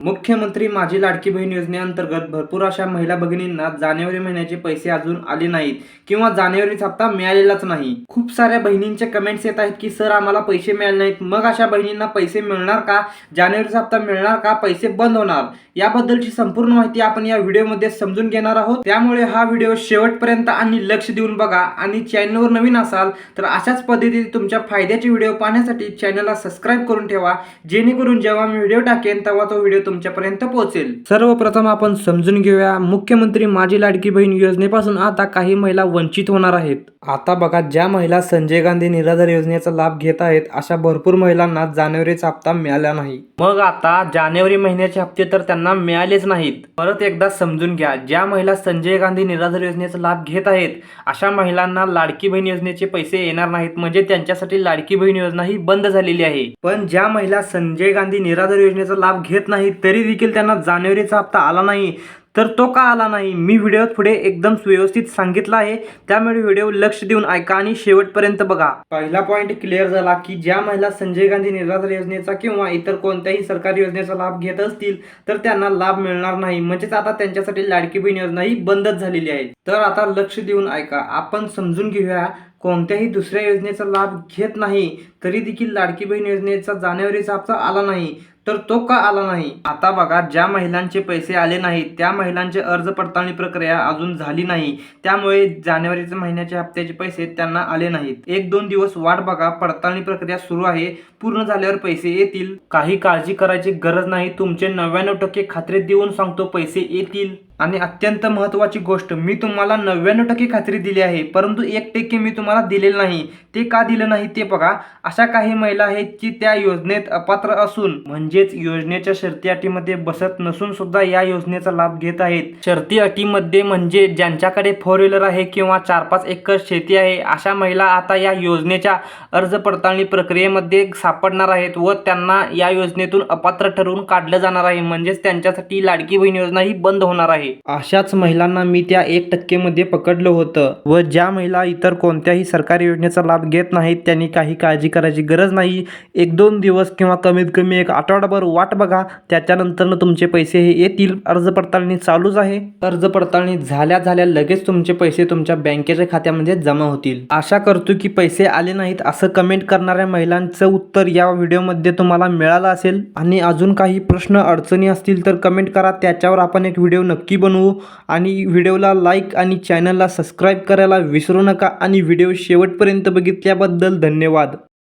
मुख्यमंत्री माझी लाडकी बहीण योजनेअंतर्गत भरपूर अशा महिला भगिनींना जानेवारी महिन्याचे पैसे अजून आले नाहीत किंवा जानेवारीचा हप्ता मिळालेलाच नाही. खूप साऱ्या बहिणींचे कमेंट्स येत आहेत की सर आम्हाला पैसे मिळाले नाहीत. मग अशा बहिणींना पैसे मिळणार का? जानेवारीचा हप्ता मिळणार का? पैसे बंद होणार. याबद्दलची संपूर्ण माहिती आपण या व्हिडिओमध्ये समजून घेणार आहोत. त्यामुळे हा व्हिडिओ शेवटपर्यंत आणि लक्ष देऊन बघा आणि चॅनलवर नवीन असाल तर अशाच पद्धतीने तुमच्या फायद्याचे व्हिडिओ पाहण्यासाठी चॅनलला सबस्क्राईब करून ठेवा. जेणेकरून जेव्हा मी व्हिडिओ टाकेन तेव्हा तो व्हिडिओ तुमच्यापर्यंत पोहोचेल. सर्वप्रथम आपण समजून घेऊया मुख्यमंत्री माझी लाडकी बहीण योजनेपासून आता काही महिला वंचित होणार आहेत. आता बघा ज्या महिला संजय गांधी निराधार योजनेचा लाभ घेत आहेत अशा भरपूर महिलांना जानेवारीचा हप्ता मिळाला नाही. मग आता जानेवारी महिन्याचे हप्ते तर त्यांना मिळालेच नाहीत. परत एकदा समजून घ्या ज्या महिला संजय गांधी निराधार योजनेचा लाभ घेत आहेत अशा महिलांना लाडकी बहीण योजनेचे पैसे येणार नाहीत म्हणजे त्यांच्यासाठी लाडकी बहीण योजना ही बंद झालेली आहे. पण ज्या महिला संजय गांधी निराधार योजनेचा लाभ घेत नाहीत तरी देखील त्यांना जानेवारीचा हप्ता आला नाही. तर तो का आला नाही? मी व्हिडिओत पुढे एकदम सुव्यवस्थित सांगितला आहे. त्यामुळे व्हिडिओ लक्ष देऊन ऐका आणि शेवटपर्यंत बघा. पहिला पॉईंट क्लिअर झाला की ज्या महिला संजय गांधी निराधार योजनेचा किंवा इतर कोणत्याही सरकारी योजनेचा लाभ घेत असतील तर त्यांना लाभ मिळणार नाही. म्हणजेच आता त्यांच्यासाठी लाडकी बहीण योजना ही बंदच झालेली आहे. तर आता लक्ष देऊन ऐका. आपण समजून घेऊया कोणत्याही दुसऱ्या योजनेचा लाभ घेत नाही तरी देखील लाडकी बहीण योजनेचा जानेवारीचा हप्ता आला नाही तर तो का आला नाही? आता बघा ज्या महिलांचे पैसे आले नाहीत त्या महिलांचे अर्ज पडताळणी प्रक्रिया अजून झाली नाही. त्यामुळे जानेवारीच्या महिन्याचे हप्त्याचे पैसे त्यांना आले नाहीत. एक दोन दिवस वाट बघा पडताळणी प्रक्रिया सुरू आहे पूर्ण झाल्यावर पैसे येतील. काही काळजी करायची गरज नाही तुमचे नव्याण्णव टक्के खात्री देऊन सांगतो पैसे येतील. आणि अत्यंत महत्त्वाची गोष्ट मी तुम्हाला नव्याण्णव टक्के खात्री दिली आहे परंतु एक टक्के मी तुम्हाला दिलेलं नाही. ते का दिलं नाही ते बघा. अशा काही महिला आहेत की त्या योजनेत अपात्र असून म्हणजेच योजनेच्या शर्ती अटीमध्ये बसत नसून सुद्धा या योजनेचा लाभ घेत आहेत. शर्ती अटीमध्ये म्हणजे ज्यांच्याकडे फोर व्हीलर आहे किंवा चार पाच एकर शेती आहे अशा महिला आता या योजनेच्या अर्ज पडताळणी प्रक्रियेमध्ये सापडणार आहेत व त्यांना या योजनेतून अपात्र ठरवून काढलं जाणार आहे. म्हणजेच त्यांच्यासाठी लाडकी बहीण योजना ही बंद होणार आहे. अशाच महिलांना मी त्या एक टक्केमध्ये पकडलं होतं. व ज्या महिला इतर कोणत्याही सरकारी योजनेचा लाभ घेत नाहीत त्यांनी काही काळजी करायची गरज नाही. एक दोन दिवस किंवा कमीत कमी एक आठवडाभर वाट बघा. त्याच्यानंतर तुमचे पैसे हे येतील. अर्ज पडताळणी चालूच आहे. अर्ज पडताळणी झाल्या झाल्या लगेच तुमचे पैसे तुमच्या बँकेच्या खात्यामध्ये जमा होतील. आशा करतो की पैसे आले नाहीत असं कमेंट करणाऱ्या महिलांचं उत्तर या व्हिडिओमध्ये तुम्हाला मिळालं असेल. आणि अजून काही प्रश्न अडचणी असतील तर कमेंट करा. त्याच्यावर आपण एक व्हिडिओ नक्की बनवू आणि व्हिडिओला लाईक आणि चॅनलला सबस्क्राईब करायला विसरू नका आणि व्हिडिओ शेवटपर्यंत बघितल्याबद्दल धन्यवाद.